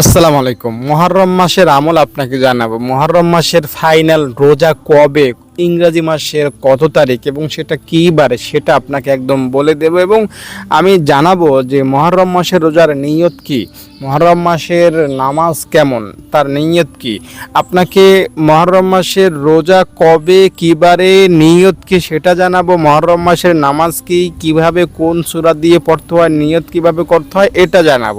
আসসালামু আলাইকুম। মহরম মাসের আমল আপনাকে জানাব। মহরম মাসের ফাইনাল রোজা কবে? ইংরাজি মাসের কত তারিখ এবং সেটা কী বারে সেটা আপনাকে একদম বলে দেব এবং আমি জানাব যে মহরম মাসের রোজার নিয়ত কি? মহরম মাসের নামাজ কেমন? তার নিয়ত কি? আপনাকে মহরম মাসের রোজা কবে, কী বারে, নিয়ত কি সেটা জানাব। মহরম মাসের নামাজ কি, কীভাবে, কোন সূরা দিয়ে পড়তে হয়, নিয়ত কীভাবে করতে হয়, এটা জানাব।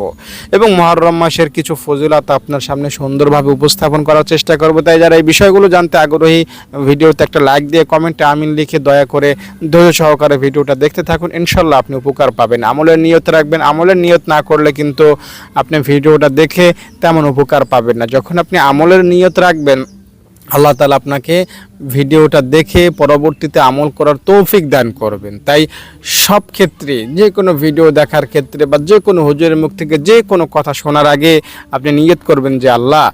এবং মহরম মাসের কিছু ফজিলত আপনার সামনে সুন্দরভাবে উপস্থাপন করার চেষ্টা করব। তাই যারা এই বিষয়গুলো জানতে আগ্রহী, ভিডিওতে একটা লাইক দিয়ে কমেন্টে আমিন লিখে দয়া করে ধৈর্য সহকারে ভিডিওটা দেখতে থাকুন। ইনশাল্লাহ আপনি উপকার পাবেন। আমলের নিয়ত রাখবেন। আমলের নিয়ত না করলে কিন্তু আপনি ভিডিওটা দেখে তেমন উপকার পাবেন না। যখন আপনি আমলের নিয়ত রাখবেন, আল্লাহ তালা আপনাকে ভিডিওটা দেখে পরবর্তীতে আমল করার তৌফিক দান করবেন। তাই সব ক্ষেত্রে যে কোনো ভিডিও দেখার ক্ষেত্রে বা যে কোনো হুজুরের মুখ থেকে যে কোনো কথা শোনার আগে আপনি নিয়ত করবেন যে, আল্লাহ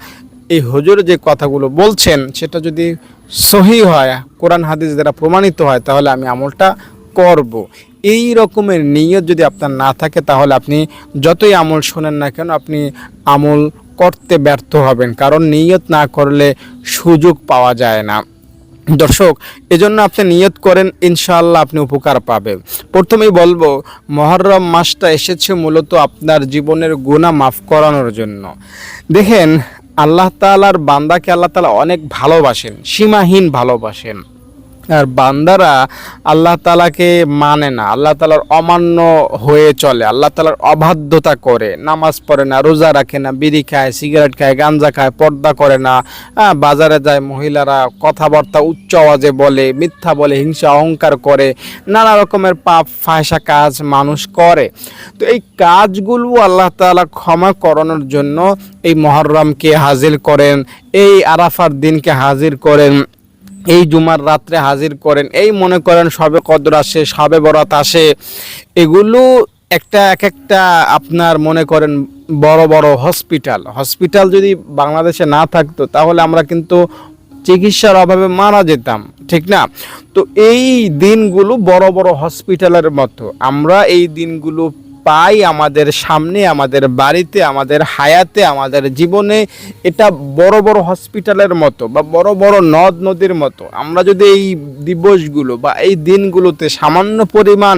এই হুজুর যে কথাগুলো বলছেন, সেটা যদি সহি হয়, কোরআন হাদিস দ্বারা প্রমাণিত হয়, তাহলে আমি আমলটা করব। এই রকমের নিয়ত যদি আপনার না থাকে, তাহলে আপনি যতই আমল শোনেন না কেন, আপনি আমল করতে ব্যর্থ হবেন, কারণ নিয়ত না করলে সুযোগ পাওয়া যায় না। দর্শক, এজন্য আপনি নিয়ত করেন, ইনশাআল্লাহ আপনি উপকার পাবেন। প্রথমেই বলব, মহরম মাসটা এসেছে মূলত আপনার জীবনের গুণা মাফ করানোর জন্য। দেখেন আল্লাহ তালার বান্দাকে আল্লাহ তালা অনেক ভালোবাসেন সীমাহীন ভালোবাসেন। আর বান্দারা আল্লাহ তালাকে মানে না। আল্লাহ তালার অমান্য হয়ে চলে আল্লাহ তালার অবাধ্যতা করে। নামাজ পড়ে না রোজা রাখে না বিড়ি খায় সিগারেট খায় গাঞ্জা খায় পর্দা করে না। হ্যাঁ, বাজারে যায় মহিলারা কথাবার্তা উচ্চ আওয়াজে বলে মিথ্যা বলে হিংসা অহংকার করে নানা রকমের পাপ ফায়সা কাজ মানুষ করে। তো এই কাজগুলো আল্লাহ তালা ক্ষমা করানোর জন্য এই মহরমকে হাজির করেন এই আরাফার দিনকে হাজির করেন। এই জুমার রাত্রে হাজির করেন। এই মনে করেন সবে কদর আসে, সবে বরাত আসে। এগুলো একটা, এক একটা আপনার মনে করেন বড় বড় হসপিটাল। হসপিটাল যদি বাংলাদেশে না থাকতো, তাহলে আমরা কিন্তু চিকিৎসার অভাবে মারা যেতাম, ঠিক না? তো এই দিনগুলো বড় বড় হসপিটালের মতো। আমরা এই দিনগুলো পাই আমাদের সামনে, আমাদের বাড়িতে, আমাদের হায়াতে, আমাদের জীবনে এটা বড় বড় হসপিটালের মতো বা বড় বড় নদ নদীর মতো। আমরা যদি এই দিবসগুলো বা এই দিনগুলোতে সামান্য পরিমাণ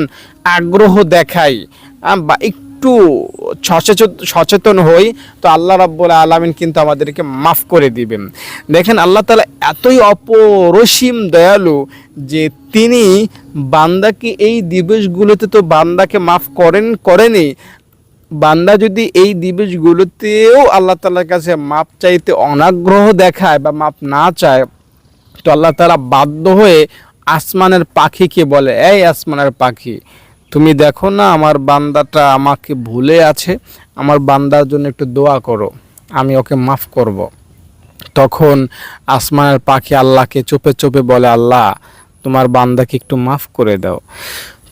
আগ্রহ দেখাই বা একটু সচেতন হই, তো আল্লাহ রাব্বুল আলামিন কিন্তু আমাদেরকে মাফ করে দিবেন। দেখেন আল্লাহ তালা এতই অপরসীম দয়ালু যে তিনি বান্দাকে এই দিবসগুলোতে তো বান্দাকে মাফ করেন, করেনি। বান্দা যদি এই দিবসগুলোতেও আল্লাহ তালার কাছে মাপ চাইতে অনাগ্রহ দেখায় বা মাপ না চায়, তো আল্লাহ তালা বাধ্য হয়ে আসমানের পাখিকে বলে, এই আসমানের পাখি তুমি দেখো না, আমার বান্দাটা আমাকে ভুলে আছে, আমার বান্দার জন্য একটু দোয়া করো, আমি ওকে মাফ করব। তখন আসমানের পাখি আল্লাহকে চোপে চোপে বলে, আল্লাহ, তোমার বান্দাকে একটু মাফ করে দাও।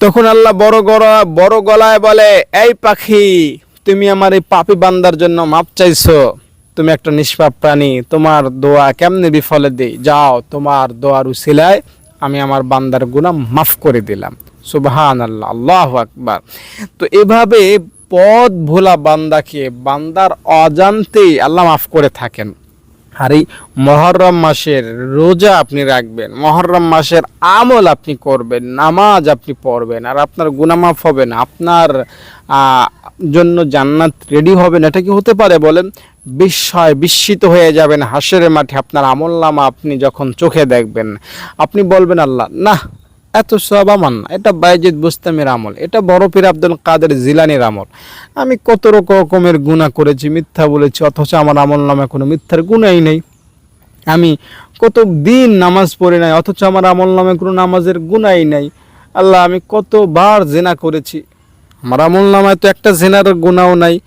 তখন আল্লাহ বড় গলা বড় গলায় বলে, এই পাখি, তুমি আমার এই পাপি বান্দার জন্য মাপ চাইছো। তুমি একটা নিষ্পাপ প্রাণী, তোমার দোয়া কেমনে বিফলে দিই? যাও, তোমার দোয়ার উসিলায় আমি আমার বান্দার গুনাহ মাফ করে দিলাম। সুবহান আল্লাহ আল্লাহ আকবার। তো এভাবে পদ ভোলা বান্দাকে, বান্দার অজান্তেই আল্লাহ মাফ করে থাকেন। আর এই মহরম মাসের রোজা আপনি রাখবেন, মহরম মাসের আমল আপনি করবেন, নামাজ আপনি পড়বেন, আর আপনার গুনামাফ হবে না, আপনার জন্য জান্নাত রেডি হবে না, এটা কি হতে পারে বলেন? বিস্ময় বিস্মিত হয়ে যাবেন হাসের মাঠে আপনার আমল নামা আপনি যখন চোখে দেখবেন, আপনি বলবেন, আল্লাহ, না এত সব আমার না। এটা বাইজিদ বুস্তামের আমল। এটা বড় পীর আব্দুল কাদের জিলানির আমল। আমি কত রকমের গুণা করেছি, মিথ্যা বলেছি, অথচ আমার আমল নামে কোনো মিথ্যার গুণাই নেই। আমি কত দিন নামাজ পড়ি নাই, অথচ আমার আমল নামে কোনো নামাজের গুণাই নাই। আল্লাহ, আমি কতবার জেনা করেছি। আমার আমল নামায় তো একটা জেনার গুণাও নাই।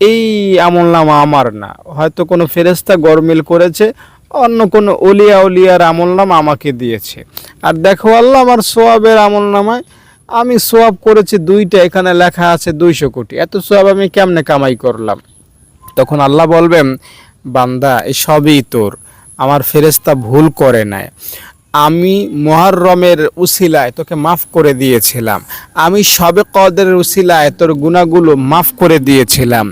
এই আমল নামা আমার না। হয়তো কোনো ফেরেস্তা গরমিল করেছে অন্য কোনো অলিয়া অলিয়ার আমল নাম আমাকে দিয়েছে। আর দেখো আল্লাহ আমার সোয়াবের আমল নামায় আমি সোয়াব করেছি দুইটা, এখানে লেখা আছে দুইশো কোটি। এত সোয়াব আমি কেমনে কামাই করলাম? তখন আল্লাহ বলবেন, বান্দা এই সবই তোর। আমার ফেরেস্তা ভুল করে নাই। আমি মহরমের উসিলায় তোকে মাফ করে দিয়েছিলাম। আমি সবে কদের উসিলায় তোর গুণাগুলো মাফ করে দিয়েছিলাম।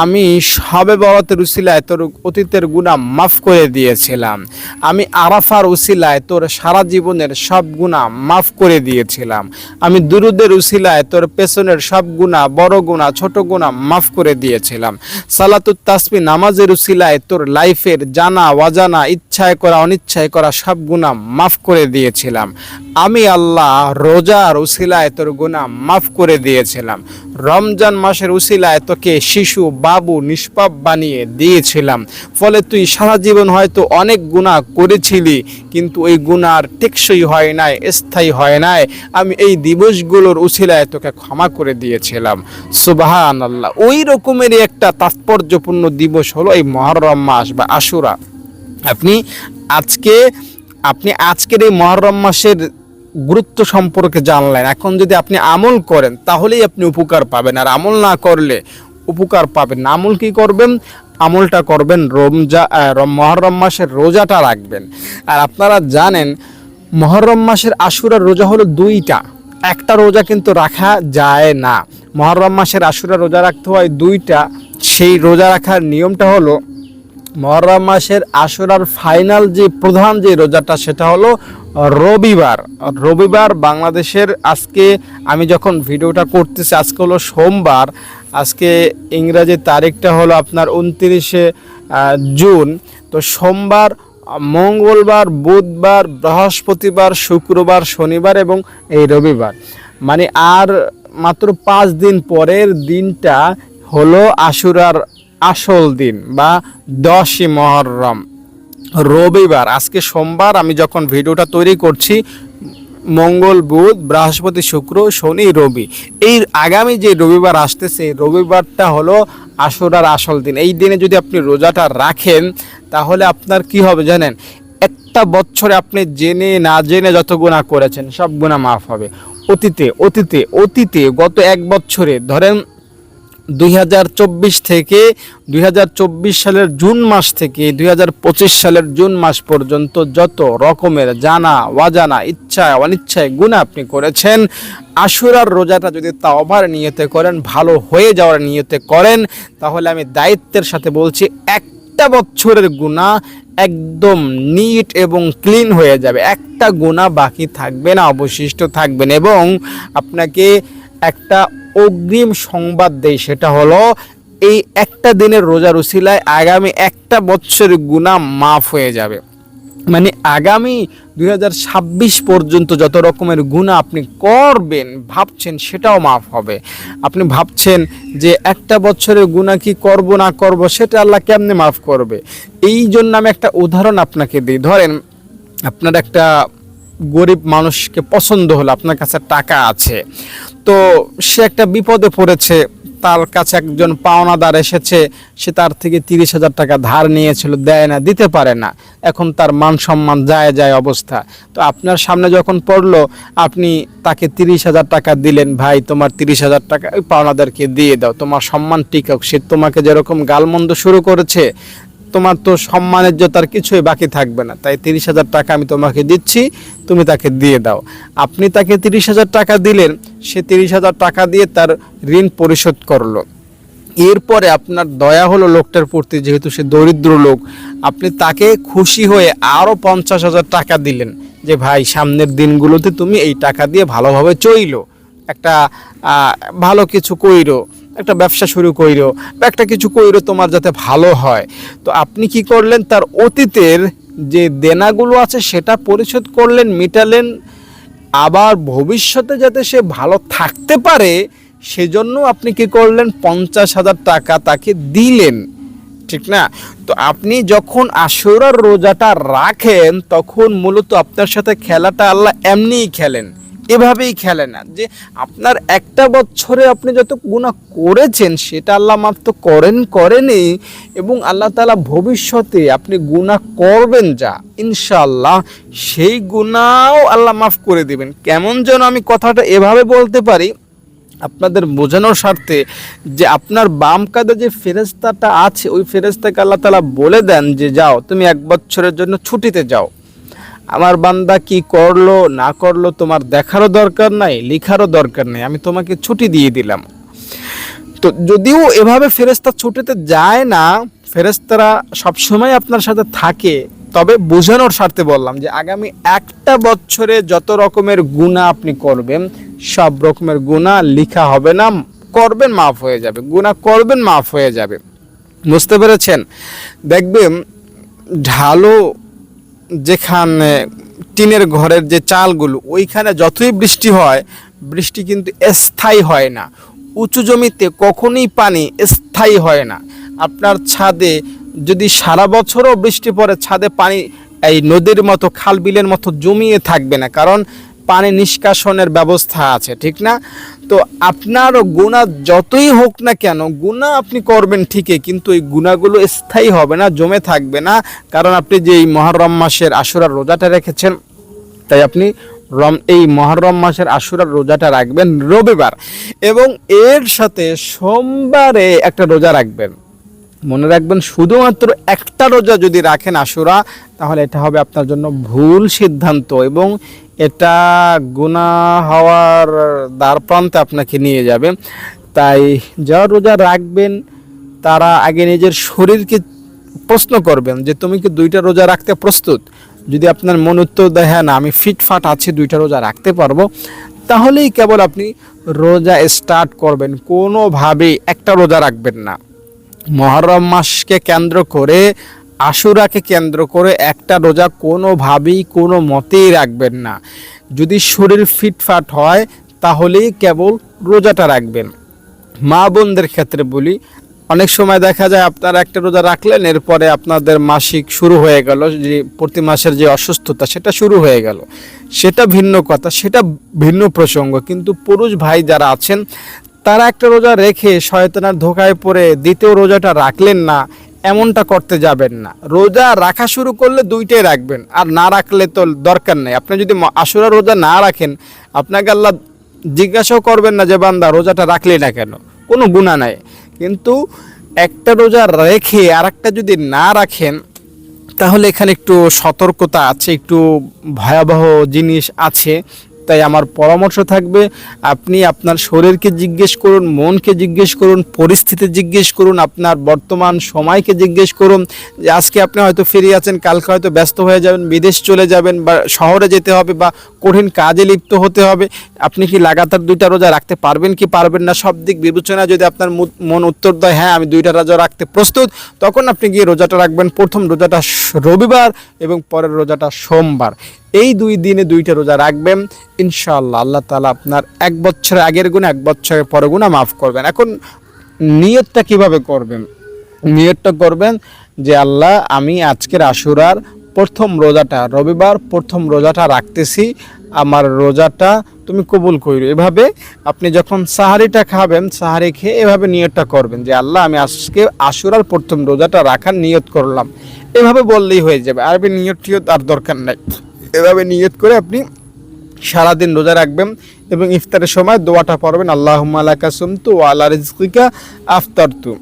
আমি সবে বরতের উসিলায় তোর অতীতের গুণা মাফ করে দিয়েছিলাম। আমি আরাফার উসিলায় তোর সারা জীবনের সব গুণা মাফ করে দিয়েছিলাম। আমি দুরুদের উসিলায় তোর পেছনের সব গুণা বড় গুণা ছোট গুণা মাফ করে দিয়েছিলাম। সালাতুত তাসমি নামাজের উসিলায় তোর লাইফের জানা, অজানা, ইচ্ছায় করা, অনিচ্ছায় করা সব গুণা মাফ করে দিয়েছিলাম। আমি আল্লাহ রোজার উসিলায় তোর গুণা মাফ করে দিয়েছিলাম। রমজান মাসের উসিলায় তোকে শিশু, বাবু, নিষ্পাপ বানিয়ে দিয়েছিলাম। ফলে তুই সারা জীবন হয়তো অনেক গুণা করেছিলি, কিন্তু ওই গুণার টেকসই হয় নাই, স্থায়ী হয় নাই। আমি এই দিবসগুলোর উসিলায় তোকে ক্ষমা করে দিয়েছিলাম। সুবাহান আল্লাহ ওই রকমেরই একটা তাৎপর্যপূর্ণ দিবস হলো এই মহরম মাস বা আশুরা। আপনি আজকে আপনি আজকের এই মহরম মাসের গুরুত্ব সম্পর্কে জানলেন, এখন যদি আপনি আমল করেন, তাহলেই আপনি উপকার পাবেন। আর আমল না করলে উপকার পাবেন আমল কি করবেন? আমলটা করবেন রমজা রম- মহরম মাসের রোজাটা রাখবেন। আর আপনারা জানেন, মহরম মাসের আশুরার রোজা হলো দুইটা। একটা রোজা কিন্তু রাখা যায় না। মহরম মাসের আশুরা রোজা রাখতে হয় দুইটা। সেই রোজা রাখার নিয়মটা হলো মহরম মাসের আশুরার ফাইনাল যে প্রধান যে রোজাটা, সেটা হলো রবিবার। রবিবার বাংলাদেশের আজকে আমি যখন ভিডিওটা করতেছি, আজকে হলো সোমবার, আজকে ইংরাজি তারিখটা হলো আপনার উনত্রিশে জুন। তো সোমবার, মঙ্গলবার, বুধবার, বৃহস্পতিবার, শুক্রবার, শনিবার এবং এই রবিবার। মানে আর মাত্র পাঁচ দিন পরের দিনটা হলো আশুরার আসল দিন বা দশই মহরম। রবিবার, আজকে সোমবার, আমি যখন ভিডিওটা তৈরি করছি, মঙ্গল, বুধ, বৃহস্পতি, শুক্র, শনি, রবি। এই আগামী যে রবিবার আসতেছে রবিবারটা হলো আশুরার আসল দিন। এই দিনে যদি আপনি রোজাটা রাখেন, তাহলে আপনার কি হবে জানেন? একটা বছরে আপনি জেনে না জেনে যত গুণা করেছেন, সব গুণা মাফ হবে। অতীতে অতীতে অতীতে গত এক বছরে, ধরেন দুই হাজার চব্বিশ থেকে দুই হাজার চব্বিশ সালের জুন মাস থেকে দুই হাজার পঁচিশ সালের জুন মাস পর্যন্ত যত রকমের জানা, অজানা ইচ্ছায় অনিচ্ছায় গুণ আপনি করেছেন, আশুরার রোজাটা যদি তাওবার নিয়তে করেন, ভালো হয়ে যাওয়ার নিয়তে করেন, তাহলে আমি দায়িত্বের সাথে বলছি একটা বছরের গুণা একদম নিট এবং ক্লিন হয়ে যাবে। একটা গুণা বাকি থাকবে না, অবশিষ্ট থাকবেন এবং আপনাকে একটা অগ্রিম সংবাদ দেই, সেটা হলো এই একটা দিনের রোজার উসিলায় আগামী একটা বছরের গুণা মাফ হয়ে যাবে। মানে আগামী দু হাজার ছাব্বিশ পর্যন্ত যত রকমের গুণা আপনি করবেন, ভাবছেন, সেটাও মাফ হবে। আপনি ভাবছেন যে একটা বছরের গুণা কি করব, না করব, সেটা আল্লাহ কেমনে মাফ করবে? এই জন্য আমি একটা উদাহরণ আপনাকে দিই। ধরেন, আপনার একটা গরিব মানুষকে পছন্দ হলো, আপনার কাছে টাকা আছে। তো সে একটা বিপদে পড়েছে। তার কাছে একজন পাওনাদার এসেছে, সে তার থেকে তিরিশ হাজার টাকা ধার নিয়েছিল, দেয় না, দিতে পারে না। এখন তার মান সম্মান যায় যায় অবস্থা। তো আপনার সামনে যখন পড়ল, আপনি তাকে তিরিশ হাজার টাকা দিলেন, ভাই, তোমার তিরিশ হাজার টাকা ওই পাওনাদারকে দিয়ে দাও, তোমার সম্মান টিকাক সে তোমাকে যেরকম গালমন্দ শুরু করেছে তোমার তো সম্মানের তার কিছুই বাকি থাকবে না। তাই তিরিশ হাজার টাকা আমি তোমাকে দিচ্ছি, তুমি তাকে দিয়ে দাও। আপনি তাকে তিরিশ হাজার টাকা দিলেন, সে তিরিশ হাজার টাকা দিয়ে তার ঋণ পরিশোধ করল। এরপরে আপনার দয়া হলো লোকটার প্রতি, যেহেতু সে দরিদ্র লোক, আপনি তাকে খুশি হয়ে আরও পঞ্চাশ হাজার টাকা দিলেন যে, ভাই, সামনের দিনগুলোতে তুমি এই টাকা দিয়ে ভালোভাবে চইলো, একটা ভালো কিছু কইরো। একটা ব্যবসা শুরু কইরো বা একটা কিছু কইরো তোমার যাতে ভালো হয়। তো আপনি কি করলেন, তার অতীতের যে দেনাগুলো আছে সেটা পরিশোধ করলেন, মিটালেন, আবার ভবিষ্যতে যাতে সে ভালো থাকতে পারে, সেজন্য আপনি কি করলেন, পঞ্চাশ হাজার টাকা তাকে দিলেন। ঠিক না? তো আপনি যখন আশুরার রোজাটা রাখেন, তখন মূলত আপনার সাথে খেলাটা আল্লাহ এমনিই খেলেন। এভাবেই খেলে না। যে আপনার একটা বছরে আপনি যত গুণা করেছেন, সেটা আল্লাহ মাফ তো করেন করেনি এবং আল্লাহ তালা ভবিষ্যতে আপনি গুণা করবেন যা ইনশাল্লাহ সেই গুণাও আল্লাহ মাফ করে দিবেন। কেমন যেন আমি কথাটা এভাবে বলতে পারি, আপনাদের বোঝানোর স্বার্থে যে আপনার বাম কাঁধে যে ফেরেস্তাটা আছে, ওই ফেরেস্তাকে আল্লাহ তালা বলে দেন যে, যাও, তুমি এক বছরের জন্য ছুটিতে যাও। আমার বান্দা কি করল, না করল তোমার দেখারও দরকার নাই, লিখারও দরকার নেই, আমি তোমাকে ছুটি দিয়ে দিলাম। তো যদিও এভাবে ফেরেস্তা ছুটিতে যায় না ফেরেস্তারা সবসময় আপনার সাথে থাকে, তবে বোঝানোর স্বার্থে বললাম যে আগামী একটা বছরে যত রকমের গুণা আপনি করবেন, সব রকমের গুণা লিখা হবে না, করবেন মাফ হয়ে যাবে গুণা করবেন মাফ হয়ে যাবে। বুঝতে পেরেছেন? দেখবেন, ঢালো যেখানে টিনের ঘরের যে চালগুলো, ওইখানে যতই বৃষ্টি হয়, বৃষ্টি কিন্তু স্থায়ী হয় না। উঁচু জমিতে কখনোই পানি স্থায়ী হয় না। আপনার ছাদে যদি সারা বছরও বৃষ্টি পড়ে, ছাদে পানি এই নদীর মতো খাল বিলের মতো জমিয়ে থাকবে না। কারণ পানি নিষ্কাশনের ব্যবস্থা আছে, ঠিক না? তো আপনার গুণা যতই হোক না কেন গুণা আপনি করবেন ঠিকই, কিন্তু এই গুণাগুলো স্থায়ী হবে না, জমে থাকবে না। কারণ আপনি যে এই মহরম মাসের আশুরার রোজাটা রেখেছেন, তাই আপনি রম, এই মহরম মাসের আশুরার রোজাটা রাখবেন রবিবার। এবং এর সাথে সোমবারে একটা রোজা রাখবেন। মনে রাখবেন শুধুমাত্র একটা রোজা যদি রাখেন আশুরা, তাহলে এটা হবে আপনার জন্য ভুল সিদ্ধান্ত। এবং এটা গুণা হওয়ার দ্বার প্রান্তে আপনাকে নিয়ে যাবে। তাই যারা রোজা রাখবেন, তারা আগে নিজের শরীরকে প্রশ্ন করবেন যে, তুমি কি দুইটা রোজা রাখতে প্রস্তুত? যদি আপনার মন উত্তর দেয় হ্যাঁ না, আমি ফিটফাট আছি, দুইটা রোজা রাখতে পারব, তাহলেই কেবল আপনি রোজা স্টার্ট করবেন। কোনোভাবেই একটা রোজা রাখবেন না। মহরম মাসকে কেন্দ্র করে আশুরাকে কেন্দ্র করে একটা রোজা কোনোভাবেই কোনো মতেই রাখবেন না। যদি শরীর ফিটফাট হয়, তাহলেই কেবল রোজাটা রাখবেন। মা বোনদের ক্ষেত্রে বলি, অনেক সময় দেখা যায় আপনারা একটা রোজা রাখলেন, এরপরে আপনাদের মাসিক শুরু হয়ে গেল, যে প্রতি মাসের যে অসুস্থতা, সেটা শুরু হয়ে গেল। সেটা ভিন্ন কথা, সেটা ভিন্ন প্রসঙ্গ, কিন্তু পুরুষ ভাই যারা আছেন, তারা একটা রোজা রেখে শয়তানার ধোকায় পড়ে দ্বিতীয় রোজাটা রাখলেন না এমনটা করতে যাবেন না। রোজা রাখা শুরু করলে দুইটাই রাখবেন, আর না রাখলে তো দরকার নেই। আপনি যদি আশুরা রোজা না রাখেন, আপনাকে আল্লাহ জিজ্ঞাসাও করবেন না যে, বান্দা, রোজাটা রাখলি না কেন? কোনো গুণা নাই। কিন্তু একটা রোজা রেখে আর একটা যদি না রাখেন, তাহলে এখানে একটু সতর্কতা আছে, একটু ভয়াবহ জিনিস আছে। তাই আমার পরামর্শ থাকবে, আপনি আপনার শরীরকে জিজ্ঞেস করুন, মনকে জিজ্ঞেস করুন, পরিস্থিতি জিজ্ঞেস করুন, আপনার বর্তমান সময়কে জিজ্ঞেস করুন, যে আজকে আপনি হয়তো ফিরে আছেন, কালকে হয়তো ব্যস্ত হয়ে যাবেন, বিদেশ চলে যাবেন বা শহরে যেতে হবে বা কঠিন কাজে লিপ্ত হতে হবে, আপনি কি লাগাতার দুইটা রোজা রাখতে পারবেন কি পারবেন না, সব দিক বিবেচনা যদি আপনার মন উত্তর দেয় হ্যাঁ আমি দুইটা রোজা রাখতে প্রস্তুত তখন আপনি গিয়ে রোজাটা রাখবেন। প্রথম রোজাটা রবিবার এবং পরের রোজাটা সোমবার। এই দুই দিনে দুইটা রোজা রাখবেন, ইনশাআল্লাহ আল্লাহ তালা আপনার এক বছরের আগের গুণা এক বছরের পরের গুণা মাফ করবেন। এখন নিয়তটা কীভাবে করবেন? নিয়তটা করবেন যে, আল্লাহ আমি আজকের আশুরার প্রথম রোজাটা, রবিবার প্রথম রোজাটা রাখতেছি, আমার রোজাটা তুমি কবুল করো এভাবে আপনি যখন সাহারিটা খাবেন, সাহারি খেয়ে এভাবে নিয়তটা করবেন যে, আল্লাহ আমি আজকে আশুরার প্রথম রোজাটা রাখার নিয়ত করলাম। এভাবে বললেই হয়ে যাবে, আরবি নিয়ত টিয়ত আর দরকার নাই। এভাবে নিয়ত করে আপনি সারাদিন রোজা রাখবেন এবং ইফতারের সময় দোয়াটা পড়বেন আল্লাহ আলাকাসুম তু আল্লাহ রিজকিকা আফতার তু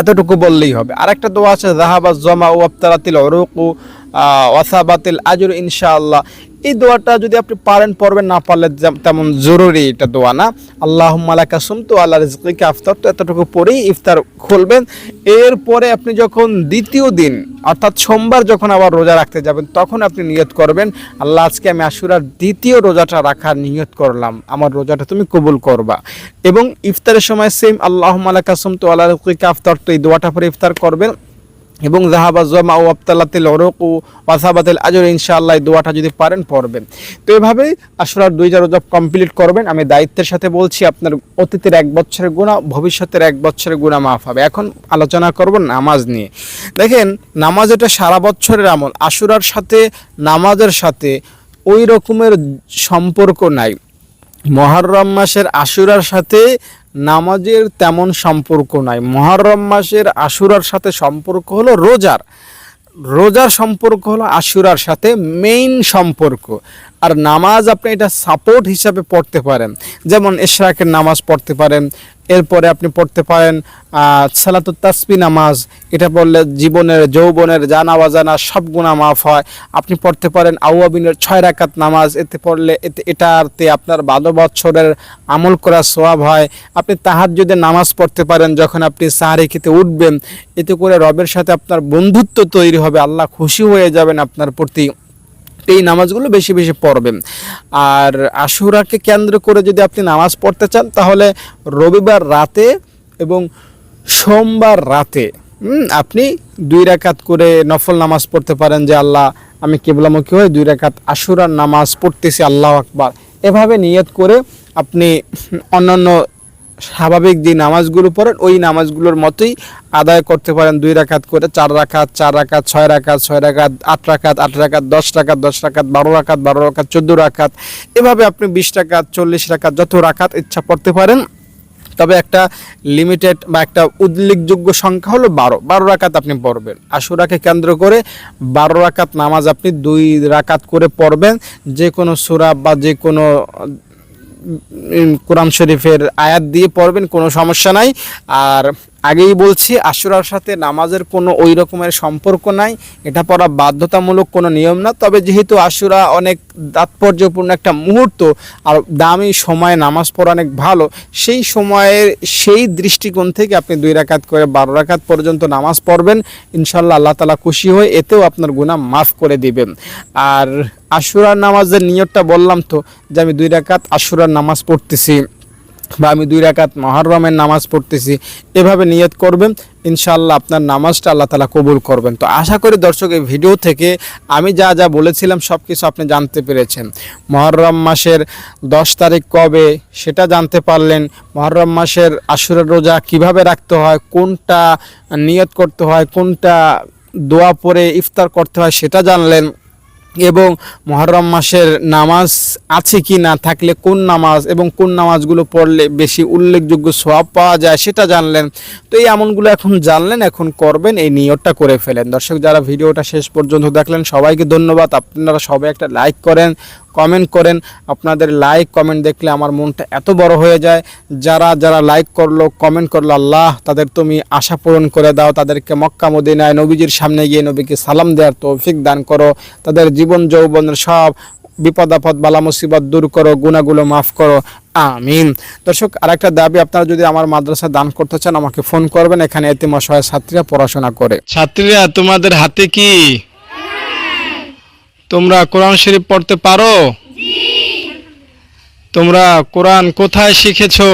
এতটুকু বললেই হবে। আর একটা দোয়া আছে জাহাবাজ জমা ও আফতারাতিল অরুক ও ওয়াসাবাতিল আজর ইনশাআল্লাহ। এই দোয়াটা যদি আপনি পারেন, পড়বেন, না পারলে তেমন জরুরি এটা দোয়া না। আল্লাহ মালাকা সুমতু আল্লাহ রিজকিকে আফতার তো এতটুকু পরেই ইফতার খুলবেন। এরপরে আপনি যখন দ্বিতীয় দিন, অর্থাৎ সোমবার যখন আবার রোজা রাখতে যাবেন, তখন আপনি নিয়ত করবেন, আল্লাহ আজকে আমি আশুরার দ্বিতীয় রোজাটা রাখার নিয়ত করলাম, আমার রোজাটা তুমি কবুল করবা। এবং ইফতারের সময় সেম আল্লাহ মালাকা সুমতু আল্লাহ রিজকিকে আফতার তো এই দোয়াটা পরে ইফতার করবেন। এবং জাহাবা জমা ও আবতালাতিল অরক ও ওয়াসাবাতিল আজর, ইনশাআল্লাহ দোয়াটা যদি পারেন পড়বেন। তো এভাবেই আশুরার দুইটা রোজা কমপ্লিট করবেন। আমি দায়িত্বের সাথে বলছি, আপনার অতীতের এক বছরের গুণা ভবিষ্যতের এক বছরের গুণা মাফ হবে। এখন আলোচনা করব নামাজ নিয়ে। দেখেন, নামাজ এটা সারা বছরের আমল। আশুরার সাথে, নামাজের সাথে ওই রকমের সম্পর্ক নাই। মহরম মাসের আশুরার সাথে নামাজের তেমন সম্পর্ক নাই। মহরম মাসের আশুরার সাথে সম্পর্ক হলো রোজার। রোজার সম্পর্ক হলো আশুরার সাথে মেইন সম্পর্ক। আর নামাজ আপনি এটা সাপোর্ট হিসাবে পড়তে পারেন। যেমন এশরাকের নামাজ পড়তে পারেন, এরপরে আপনি পড়তে পারেন সালাতু তাসবি নামাজ, এটা পড়লে জীবনের, যৌবনের জানা বাজানা সব গুণা মাফ হয়। আপনি পড়তে পারেন আউয়াবিনের ছয় রাকাত নামাজ, এতে পড়লে এতে, এটাতে আপনার বারো বছরের আমল করা সোয়াব হয়। আপনি তাহার যদি নামাজ পড়তে পারেন, যখন আপনি সাহারি খেতে উঠবেন, এতে করে রবের সাথে আপনার বন্ধুত্ব তৈরি হবে, আল্লাহ খুশি হয়ে যাবেন আপনার প্রতি। এই নামাজগুলো বেশি বেশি পড়বেন। আর আশুরাকে কেন্দ্র করে যদি আপনি নামাজ পড়তে চান, তাহলে রবিবার রাতে এবং সোমবার রাতে আপনি দুই রাকাত করে নফল নামাজ পড়তে পারেন যে, আল্লাহ, আমি কেবলামুখী হয়ে দুই রাকাত আশুরার নামাজ পড়তেছি, আল্লাহ আকবার। এভাবে নিয়ত করে আপনি অন্যান্য স্বাভাবিক যে নামাজগুলো পড়েন, ওই নামাজগুলোর মতোই আদায় করতে পারেন। দুই রাকাত করে চার রাকাত চার রাকাত, ছয় রাকাত ছয় রাকাত, আট রাকাত আট রাকাত, দশ রাকাত দশ রাকাত, বারো রাকাত বারো রাকাত, চোদ্দ রাকাত। এভাবে আপনি বিশ রাকাত, চল্লিশ রাকাত, যত রাকাত ইচ্ছা পড়তে পারেন। তবে একটা লিমিটেড বা একটা উল্লেখযোগ্য সংখ্যা হলো বারো। বারো রাকাত আপনি পড়বেন। আশুরাকে কেন্দ্র করে বারো রাকাত নামাজ আপনি দুই রাকাত করে পড়বেন। যে কোনো সুরা বা যে কোনো কোরআন শরীফের আয়াত দিয়ে পড়বেন কোনো সমস্যা নাই। আর আগেই বলছি, আশুরার সাথে নামাজের কোনো ওই রকমের সম্পর্ক নাই। এটা পড়া বাধ্যতামূলক কোনো নিয়ম না। তবে যেহেতু আশুরা অনেক তাৎপর্যপূর্ণ একটা মুহূর্ত আর দামি সময় নামাজ পড়া অনেক ভালো, সেই সময়ের সেই দৃষ্টিকোণ থেকে আপনি দুই রাকাত করে বারো রাকাত পর্যন্ত নামাজ পড়বেন। ইনশাল্লাহ আল্লাহ তালা খুশি হয়ে এতেও আপনার গুনাহ মাফ করে দিবেন। আর আশুরার নামাজের নিয়তটা বললাম তো, যে আমি দুই রাকাত আশুরার নামাজ পড়তেছি। বা আমি দুই রাকাত মহরমের নামাজ পড়তেছি, এভাবে নিয়ত করবেন, ইনশাআল্লাহ আপনার নামাজটা আল্লাহ তালা কবুল করবেন। তো আশা করি দর্শক, এই ভিডিও থেকে আমি যা যা বলেছিলাম সব কিছু আপনি জানতে পেরেছেন। মহরম মাসের দশ তারিখ কবে সেটা জানতে পারলেন, মহরম মাসের আশুরের রোজা কীভাবে রাখতে হয়, কোনটা নিয়ত করতে হয়, কোনটা দোয়া পরে ইফতার করতে হয় সেটা জানলেন। এবং মহরম মাসের নামাজ আছে কি না থাকলে কোন নামাজ এবং কোন নামাজগুলো পড়লে বেশি উল্লেখযোগ্য সোয়াব পাওয়া যায় সেটা জানলেন। তো এই এমনগুলো এখন জানলেন, এখন করবেন, এই নিয়তটা করে ফেলেন। দর্শক, যারা ভিডিওটা শেষ পর্যন্ত দেখলেন, সবাইকে ধন্যবাদ। আপনারা সবাই একটা লাইক করেন কমেন্ট করেন। আপনাদের লাইক কমেন্ট দেখলে আমার মনটা এত বড় হয়ে যায়। যারা যারা লাইক করল কমেন্ট করল, আল্লাহ তাদের তুমি আশা পূরণ করে দাও। তাদেরকে মক্কা, মদিনায়, নবীজির সামনে গিয়ে নবীকে সালাম দেওয়ার তৌফিক দান করো। তাদের জীবন যৌবনের সব বিপদ, আপদ, বালা, মুসিবত দূর করো, গুণাগুলো মাফ করো। আমিন। দর্শক, আরেকটা দাবি, আপনারা যদি আমার মাদ্রাসা দান করতে চান, আমাকে ফোন করবেন। এখানে এতে মশায় ছাত্রীরা পড়াশোনা করে। ছাত্রীরা, তোমাদের হাতে কি? তোমরা কোরআন শরীফ পড়তে পারো? তোমরা কোরআন কোথায় শিখেছো?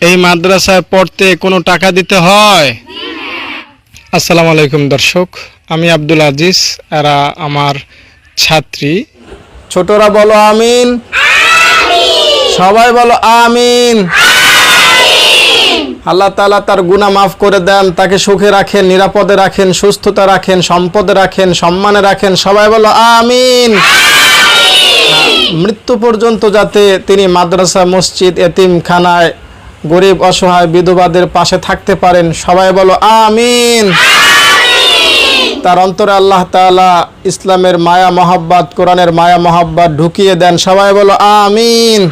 এই মাদ্রাসায় পড়তে কোনো টাকা দিতে হয়? আসসালামু আলাইকুম দর্শক, আমি আব্দুল আজিজ, এরা আমার ছাত্রী। ছোটরা বলো আমিন। সবাই বলো আমিন। আল্লাহ তাআলা তার গুনাহ মাফ করে দেন, তাকে সুখে রাখেন, নিরাপদে রাখেন, সুস্থতা রাখেন, সম্পদে রাখেন, সম্মানে রাখেন। সবাই বলো, আমিন। মৃত্যু পর্যন্ত যাতে তিনি মাদ্রাসা, মসজিদ, এতিমখানায় গরিব, অসহায়, বিধবাদের পাশে থাকতে পারেন, সবাই বলো, আমিন। তার অন্তরে আল্লাহ তাআলা ইসলামের মায়া মহাব্বাত, কোরআনের মায়া মহাব্বাত ঢুকিয়ে দেন, সবাই বলো, আমিন।